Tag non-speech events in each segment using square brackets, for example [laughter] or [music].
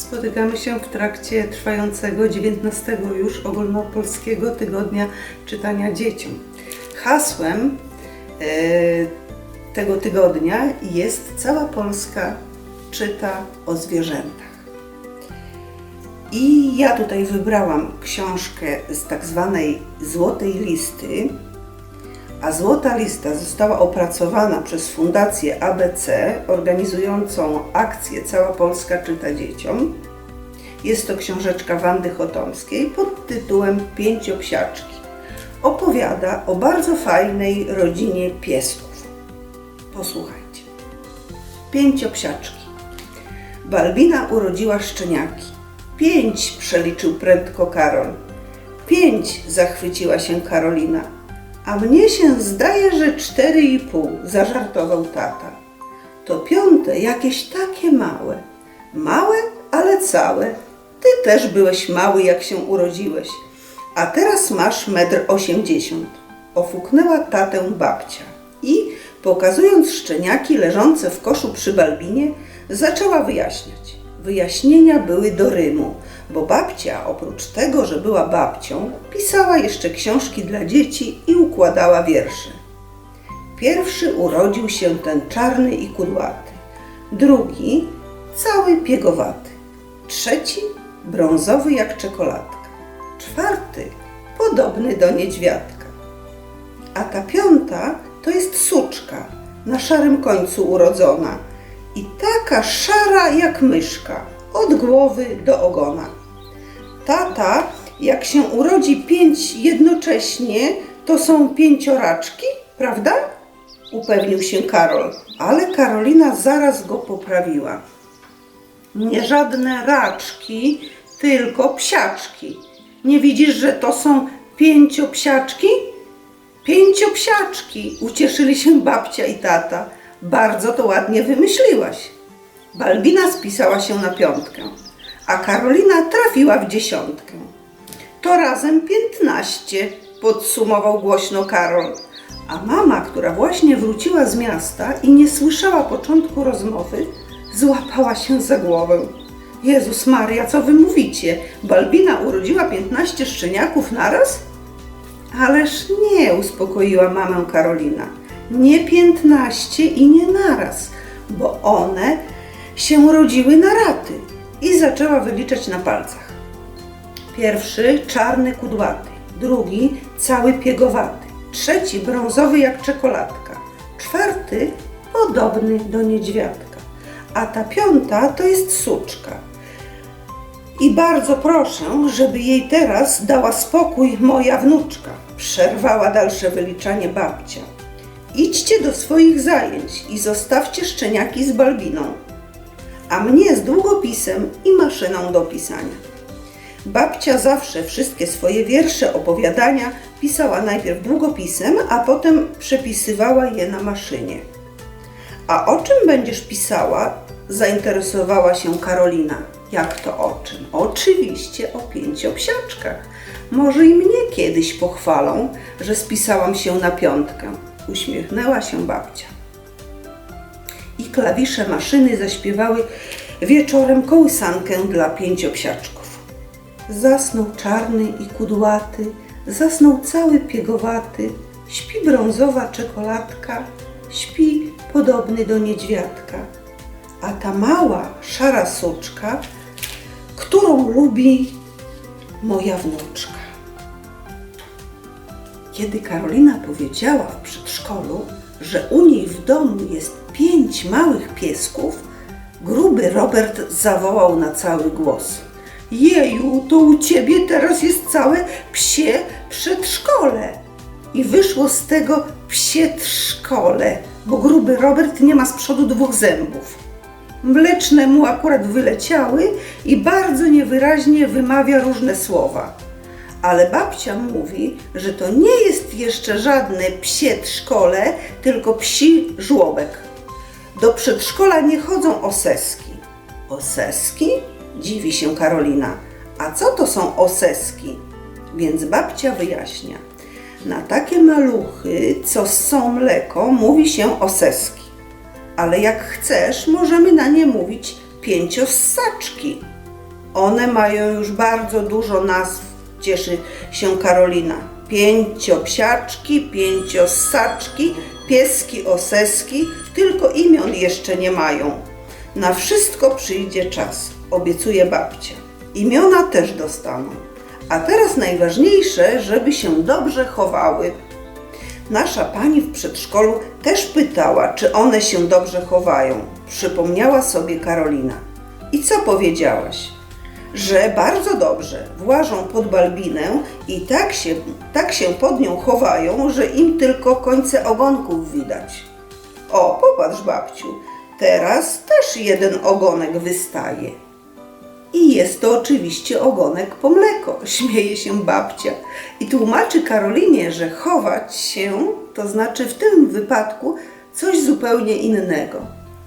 Spotykamy się w trakcie trwającego 19 już ogólnopolskiego tygodnia czytania dzieciom. Hasłem e, tego tygodnia jest Cała Polska czyta o zwierzętach. I ja tutaj wybrałam książkę z tak zwanej Złotej Listy, a Złota Lista została opracowana przez Fundację ABC, organizującą akcję Cała Polska czyta dzieciom. Jest to książeczka Wandy Chotomskiej pod tytułem Pięciopsiaczki. Opowiada o bardzo fajnej rodzinie piesków. Posłuchajcie. Pięciopsiaczki. Balbina urodziła szczeniaki. Pięć przeliczył prędko Karol. Pięć zachwyciła się Karolina. A mnie się zdaje, że cztery i pół, zażartował tata. To piąte jakieś takie małe. Małe, ale całe. Ty też byłeś mały, jak się urodziłeś. A teraz masz metr osiemdziesiąt. Ofuknęła tatę babcia i, pokazując szczeniaki leżące w koszu przy Balbinie, zaczęła wyjaśniać. Wyjaśnienia były do rymu, bo babcia, oprócz tego, że była babcią, pisała jeszcze książki dla dzieci i układała wiersze. Pierwszy urodził się ten czarny i kudłaty, drugi cały piegowaty, trzeci brązowy jak czekoladka, czwarty podobny do niedźwiadka, a ta piąta to jest suczka, na szarym końcu urodzona i taka szara jak myszka, od głowy do ogona. Tata, jak się urodzi pięć jednocześnie, to są pięcioraczki, prawda? Upewnił się Karol, ale Karolina zaraz go poprawiła. Nie żadne raczki, tylko psiaczki. Nie widzisz, że to są pięciopsiaczki? Pięciopsiaczki, ucieszyli się babcia i tata. Bardzo to ładnie wymyśliłaś. Balbina spisała się na piątkę, a Karolina trafiła w dziesiątkę. To razem piętnaście, podsumował głośno Karol. A mama, która właśnie wróciła z miasta i nie słyszała początku rozmowy, złapała się za głowę. Jezus Maria, co wy mówicie? Balbina urodziła piętnaście szczeniaków naraz? Ależ nie, uspokoiła mamę Karolina. Nie piętnaście i nie naraz, bo one się rodziły na raty. I zaczęła wyliczać na palcach. Pierwszy czarny kudłaty, drugi cały piegowaty, trzeci brązowy jak czekoladka, czwarty podobny do niedźwiadka, a ta piąta to jest suczka. I bardzo proszę, żeby jej teraz dała spokój moja wnuczka. Przerwała dalsze wyliczanie babcia. Idźcie do swoich zajęć i zostawcie szczeniaki z balbiną, a mnie z długopisem i maszyną do pisania. Babcia zawsze wszystkie swoje wiersze, opowiadania pisała najpierw długopisem, a potem przepisywała je na maszynie. A o czym będziesz pisała? Zainteresowała się Karolina. Jak to o czym? Oczywiście o pięciopsiaczkach. Może i mnie kiedyś pochwalą, że spisałam się na piątkę. Uśmiechnęła się babcia. I klawisze maszyny zaśpiewały wieczorem kołysankę dla pięciopsiaczków. Zasnął czarny i kudłaty, zasnął cały piegowaty, śpi brązowa czekoladka, śpi podobny do niedźwiadka. A ta mała, szara suczka, którą lubi moja wnuczka. Kiedy Karolina powiedziała w przedszkolu, że u niej w domu jest pięć małych piesków, gruby Robert zawołał na cały głos. Jeju, to u ciebie teraz jest całe psie przedszkole. I wyszło z tego psie trzkole, bo gruby Robert nie ma z przodu dwóch zębów. Mleczne mu akurat wyleciały i bardzo niewyraźnie wymawia różne słowa. Ale babcia mówi, że to nie jest jeszcze żadne psie szkole, tylko psi żłobek. Do przedszkola nie chodzą oseski. Oseski? Dziwi się Karolina. A co to są oseski? Więc babcia wyjaśnia. Na takie maluchy, co ssą mleko, mówi się oseski. Ale jak chcesz, możemy na nie mówić pięciossaczki. One mają już bardzo dużo nazw, cieszy się Karolina. Pięciopsiaczki, pięciossaczki, pieski oseski, tylko imion jeszcze nie mają. Na wszystko przyjdzie czas, obiecuje babcia. Imiona też dostaną. A teraz najważniejsze, żeby się dobrze chowały. Nasza pani w przedszkolu też pytała, czy one się dobrze chowają. Przypomniała sobie Karolina. I co powiedziałaś? Że bardzo dobrze włażą pod balbinę i tak się, tak się pod nią chowają, że im tylko końce ogonków widać. O, popatrz babciu, teraz też jeden ogonek wystaje. I jest to oczywiście ogonek po mleko, [laughs] śmieje się babcia i tłumaczy Karolinie, że chować się to znaczy w tym wypadku coś zupełnie innego.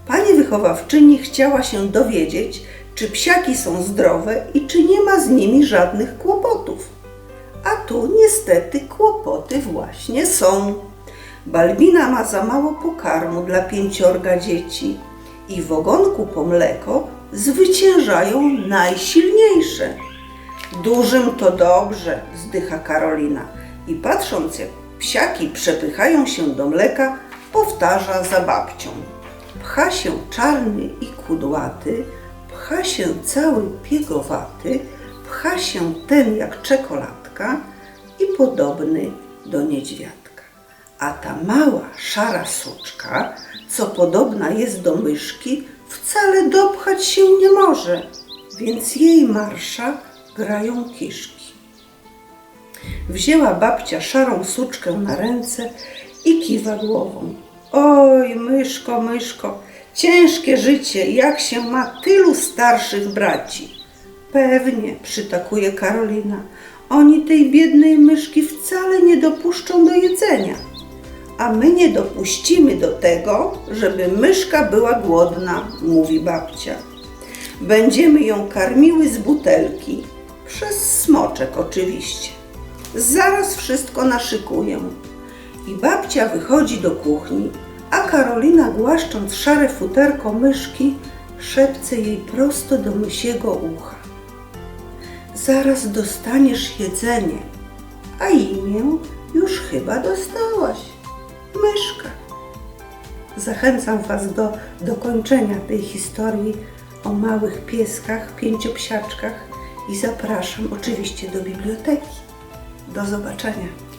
Pani wychowawczyni chciała się dowiedzieć, czy psiaki są zdrowe i czy nie ma z nimi żadnych kłopotów. A tu niestety kłopoty właśnie są. Balbina ma za mało pokarmu dla pięciorga dzieci i w ogonku po mleko zwyciężają najsilniejsze. Dużym to dobrze, wzdycha Karolina i patrząc jak psiaki przepychają się do mleka, powtarza za babcią. Pcha się czarny i kudłaty, pcha się cały piegowaty, pcha się ten jak czekoladka i podobny do niedźwiadka. A ta mała, szara suczka, co podobna jest do myszki, wcale dopchać się nie może, więc jej marsza grają kiszki. Wzięła babcia szarą suczkę na ręce i kiwa głową. Oj, myszko, myszko, ciężkie życie, jak się ma tylu starszych braci. Pewnie, przytakuje Karolina. Oni tej biednej myszki wcale nie dopuszczą do jedzenia. A my nie dopuścimy do tego, żeby myszka była głodna, mówi babcia. Będziemy ją karmiły z butelki, przez smoczek oczywiście. Zaraz wszystko naszykuję. I babcia wychodzi do kuchni, a Karolina głaszcząc szare futerko myszki, szepce jej prosto do mysiego ucha. Zaraz dostaniesz jedzenie, a imię już chyba dostałaś. Myszka. Zachęcam Was do dokończenia tej historii o małych pieskach, pięciopsiaczkach i zapraszam oczywiście do biblioteki. Do zobaczenia.